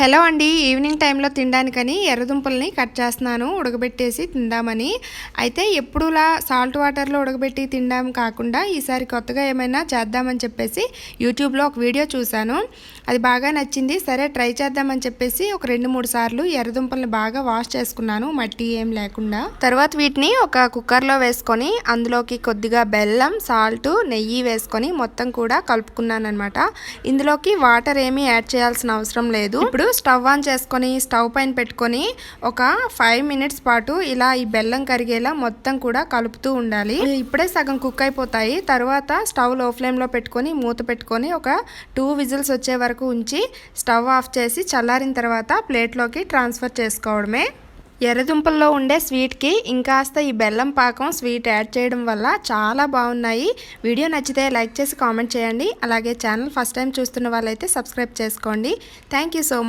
Hello అండి. Evening టైంలో తినడానికని ఎర్రదుంపల్ని cut చేస్తున్నాను. ఉడకబెట్టేసి తిందామని. అయితే ఎప్పుడులా సాల్ట్ వాటర్లో ఉడకబెట్టి తినడం కాకుండా ఈసారి కొత్తగా ఏమైనా చేద్దామని చెప్పేసి యూట్యూబ్లో ఒక వీడియో చూశాను. అది బాగా నచ్చింది. సరే ట్రై చేద్దామని చెప్పేసి ఒక రెండు మూడు సార్లు ఎర్రదుంపల్ని బాగా వాష్ చేసుకున్నాను. మట్టి ఏం లేకుండా. తర్వాత వీటిని ఒక కుక్కర్లో వేసుకొని అందులోకి కొద్దిగా బెల్లం సాల్ట్ నెయ్యి వేసుకొని మొత్తం కూడా కలుపుకున్నాను అనమాట ఇందులోకి వాటర్ ఏమీ యాడ్ చేయాల్సిన అవసరం లేదు. ఇప్పుడు స్టవ్ ఆన్ చేసుకొని స్టవ్ పైన పెట్టుకొని ఒక ఫైవ్ మినిట్స్ పాటు ఇలా ఈ బెల్లం కరిగేలా మొత్తం కూడా కలుపుతూ ఉండాలి. ఇప్పుడే సగం కుక్ అయిపోతాయి. తర్వాత స్టవ్లో ఫ్లేమ్లో పెట్టుకొని మూత పెట్టుకొని ఒక టూ విజిల్స్ వచ్చే వరకు ఉంచి స్టవ్ ఆఫ్ చేసి చల్లారిన తర్వాత ప్లేట్లోకి ట్రాన్స్ఫర్ చేసుకోవడమే. ఎర్రదుంపల్లో ఉండే స్వీట్కి ఇంకాస్త ఈ బెల్లం పాకం స్వీట్ యాడ్ చేయడం వల్ల చాలా బాగున్నాయి. వీడియో నచ్చితే లైక్ చేసి కామెంట్ చేయండి. అలాగే ఛానల్ ఫస్ట్ టైం చూస్తున్న వాళ్ళైతే సబ్స్క్రైబ్ చేసుకోండి. Thank you so much